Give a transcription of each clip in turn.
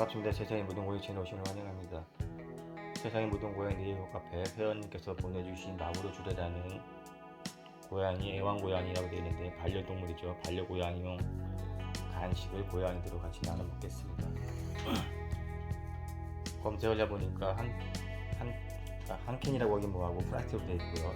반갑습니다. 세상의 모든 고양 채널 오시는 환영합니다. 세상의 모든 고양 네이버 카페 회원님께서 보내주신 마구로 주례라는 고양이 애완고양이라고 되어 있는데 반려동물이죠. 반려고양이용 간식을 고양이들과 같이 나눠 먹겠습니다. 검색을 해보니까 한, 한, 아, 한 캔이라고 하긴 뭐하고 플라스틱으로 되어 있고요.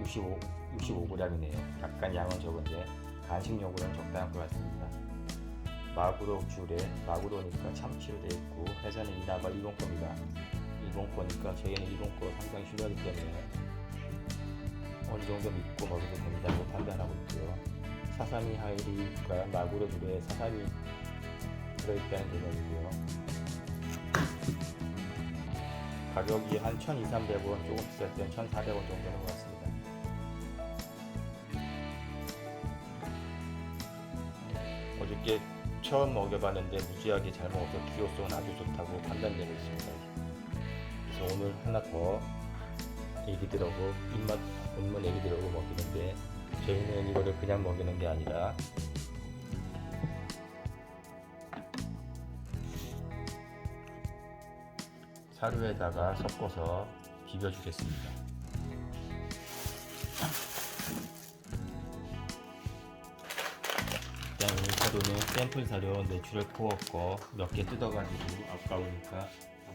65, 65g이네요. 약간 양은 적은데 간식용으로는 적당한 것 같습니다. 마구로 귤에 마구로니까 참치로 되어 있고 회사는 이나바 일본 겁니다. 일본 거니까 저희는 일본 거 상당히 신뢰하기 때문에 어느 정도 믿고 먹어도 된다고 판단하고 있고요. 사사미 하이리가 마구로 귤에 사사미 들어있다는 개념이고요. 가격이 한 1,200, 300원 조금 비쌀 땐 1,400원 정도 되는 것 같습니다. 어저께 처음 먹여봤는데 무지하게 잘 먹어서 기호성은 아주 좋다고 판단되고 있습니다. 그래서 오늘 하나 더 애기들하고 입맛 없는 애기들하고 먹이는데 저희는 이거를 그냥 먹이는 게 아니라 사료에다가 섞어서 비벼주겠습니다. 샘플 사료 내추럴 코어 거 몇 개 뜯어가지고 아까우니까 다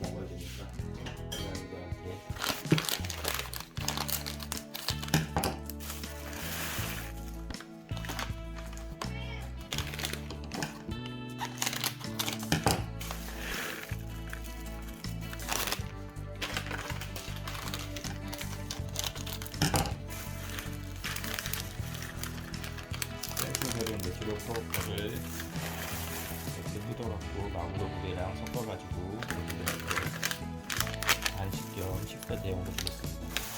먹어야 되니까. 고양이들한 사료 내추럴 코어 거를 이렇게 뜯어갖고 마구로 물이랑 섞어가지고 애기들한테 간식 겸 식사 대용으로 주겠습니다.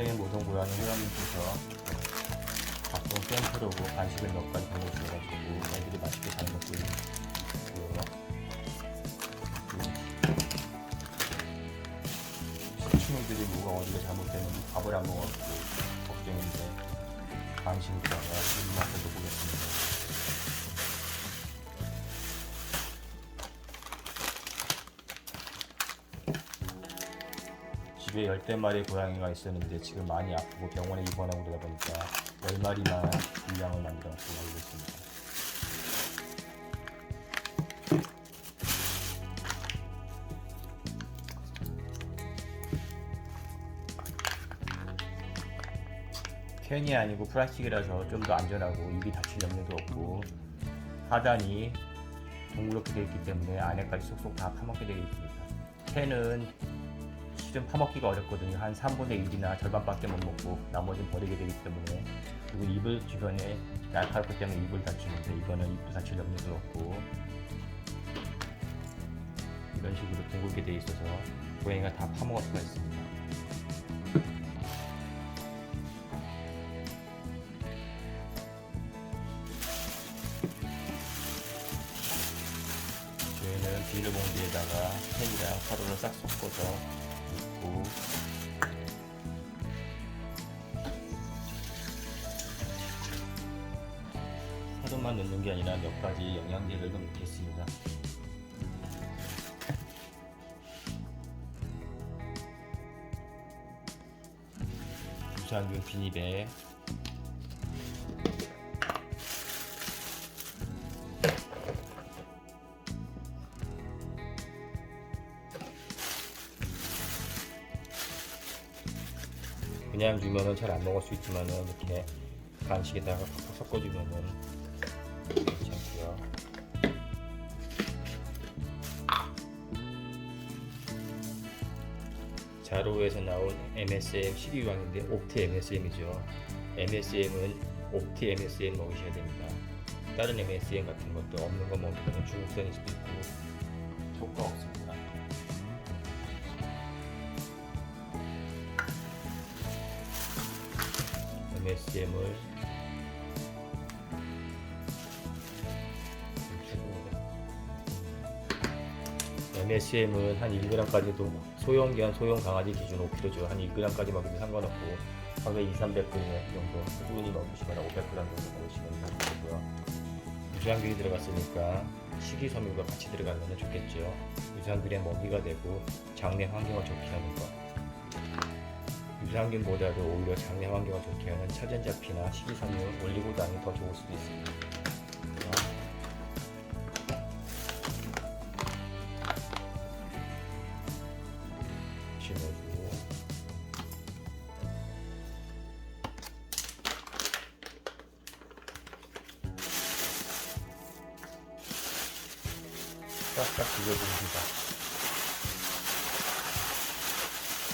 세상의 모든 고양이 회원님께서 각종 샘플하고 간식을 몇 가지 보내주셔가지고 애들이 맛있게 잘 먹고 있고요. 시친구들이 뭐가 어디가 잘못됐는지 밥을 안 먹어가지고 걱정인데 간식을 다가 입맛을 보겠습니다. 집에 열대 마리 고양이가 있었는데 지금 많이 아프고 병원에 입원하고 그러다 보니까 열 마리만 분량을 만들어서 먹고 있습니다. 캔이 아니고 플라스틱이라서 좀 더 안전하고 입이 다칠 염려도 없고 하단이 동그랗게 되어 있기 때문에 안에까지 쏙쏙 다 파먹게 되어 있습니다. 캔은 실은 파먹기가 어렵거든요. 한 3분의 1이나 절반밖에 못 먹고 나머지는 버리게 되기 때문에 그리고 입을 주변에 날카롭기 때문에 입을 다치는데 이거는 입도 다칠 염려도 없고 이런 식으로 둥글게 돼 있어서 고양이가 다 파먹을 수가 있습니다. 저희는 비닐봉지에다가 캔이랑 사료를 싹 섞어서 넣고 사료만 넣는 게 아니라 몇 가지 영양제를 좀 넣겠습니다. 유산균 비닐에 그냥 주면은 잘 안 먹을 수 있지만은 이렇게 간식에다가 팍팍 섞어주면은 괜찮고요. 자로에서 나온 MSM 12왕인데 옵티 MSM이죠. MSM은 옵티 MSM 먹으셔야 됩니다. 다른 MSM 같은 것도 없는 거 먹으면 중독성일 수도 있고 효과 없습니다. SM을 음, MSM은 한 1g까지도 뭐 소형견 소형 강아지 기준 5kg죠. 한 1g까지 먹으면 상관없고 하루에 2, 300g 정도 꾸준히 넣어주시거나 500g 정도 넣으시면 되고요. 유산균이 들어갔으니까 식이섬유가 같이 들어가면 좋겠죠. 유산균의 먹이가 되고 장내 환경을 좋게 하는 것. 유산균보다도 오히려 장내 환경을 좋게 하는 차전자피나 식이섬유, 올리고당이 더 좋을 수도 있습니다. 싹싹 비벼줍니다.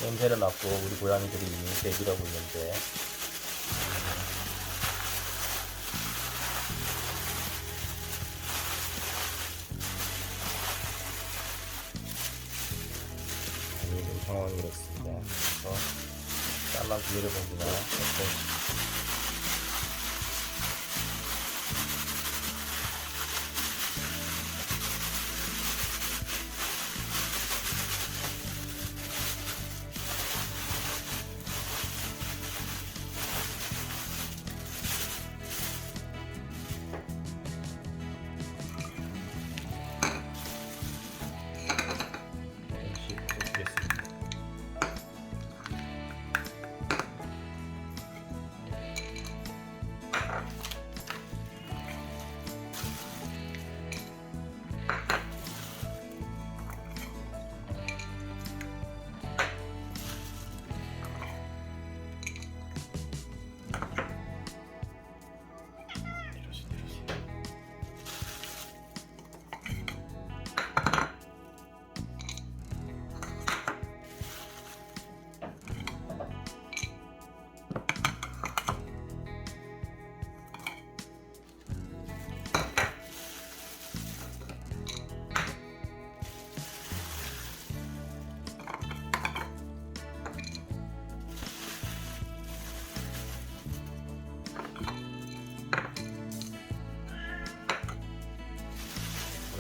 냄새를 맡고 우리 고양이들이 대기라고 있는데 상황이 그렇습니다. 그래서 쌀만 비벼를 보기나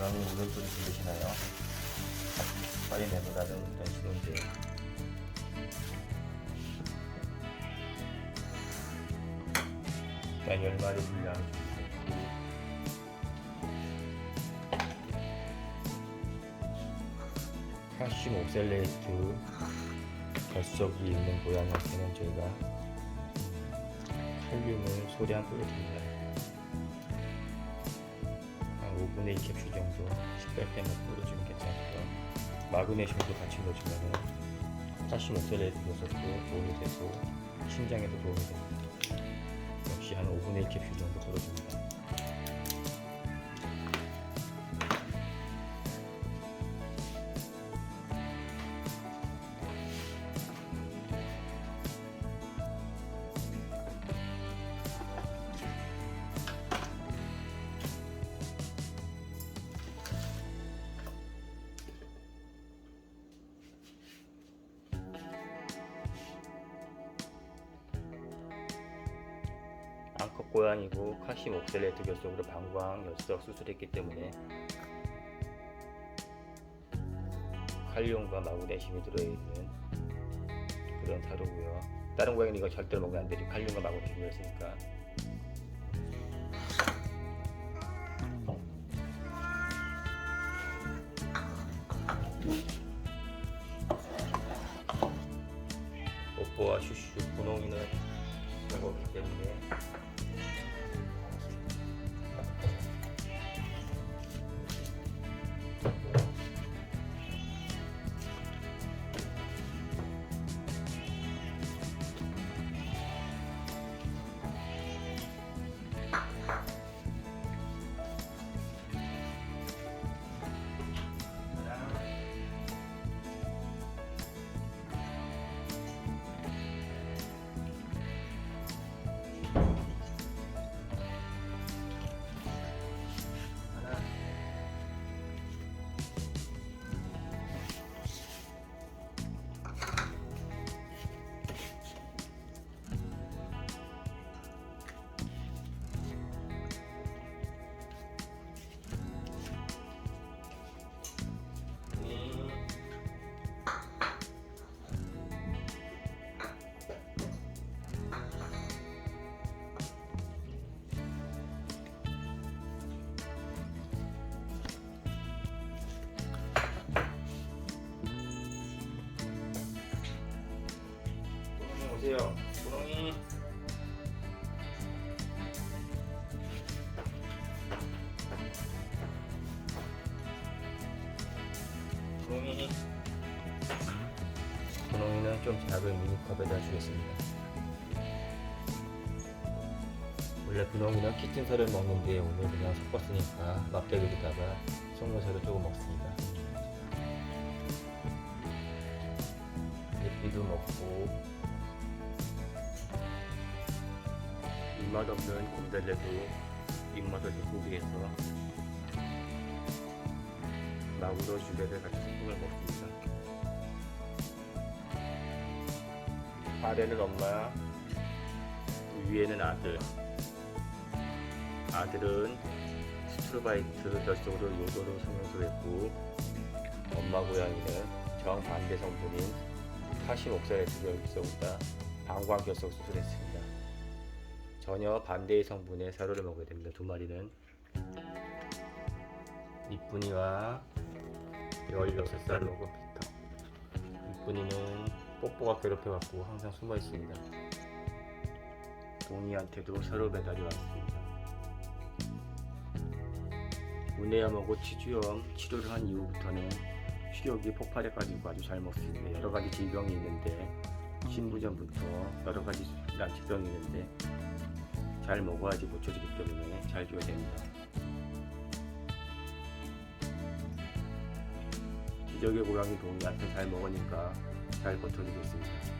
고양이 울음소리 들리시나요? 빨리 내보다는 일단 쉬운데 일단 열 마리 분량 준비됐고 칼슘 옥셀레이트 결석이 있는 고양이한테는 저희가 칼륨을 소량 뿌려줍니다. 한 5분의 2 캡슐 정도 식별 때문에 뿌려주면 괜찮고요. 마그네슘도 같이 넣어주면 칼슘 옥셀레이트 요소도 도움이 되고 심장에도 도움이 됩니다. 역시 한 5분의 1 캡슐 정도 뿌려줍니다. 암컷 고양이고 칼슘 옥셀레이트 결석으로 방광 열석 수술했기 때문에 칼륨과 마그네슘이 들어있는 그런 타로고요. 다른 고양이는 이거 절대로 먹으면 안 되죠. 칼륨과 마그네슘이 들어있으니까. 뽀뽀와 슈슈 분홍이는 먹었기 때문에 오세요. 구렁이. 구렁이. 구렁이는 좀 작은 미니컵에다 주겠습니다. 원래 분홍이는 키튼살을 먹는데 오늘 그냥 섞었으니까 막대기에다가 속눈살을 조금 먹습니다. 예삐도 먹고 입맛 없는 곰달래도 입맛을 돋구기 위해서 나우러 주베를 같이 소금을 먹습니다. 아래는 엄마, 위에는 아들. 아들은 스트로바이트 뱃속으로 요도로 성형수했고 엄마 고양이는 정반대 성분인 카시 옥살레트 결석보다 방광 결석 수술했습니다. 전혀 반대의 성분의 사료를 먹어야 됩니다. 두 마리는 이쁜이와 16살 먹은 피터 이쁜이는 뽀뽀가 괴롭혀갖고 항상 숨어 있습니다. 동이한테도 서로 배달이 왔습니다. 문해염하고 치주염 치료를 한 이후부터는 식욕이 폭발해가지고 아주 잘 먹습니다. 여러 가지 질병이 있는데 신부전부터 여러 가지 난 질병이 있는데 잘 먹어야지 고쳐지기 때문에 잘 줘야 됩니다. 기적의 고양이 동이한테 잘 먹으니까 잘 버텨주고 있습니다.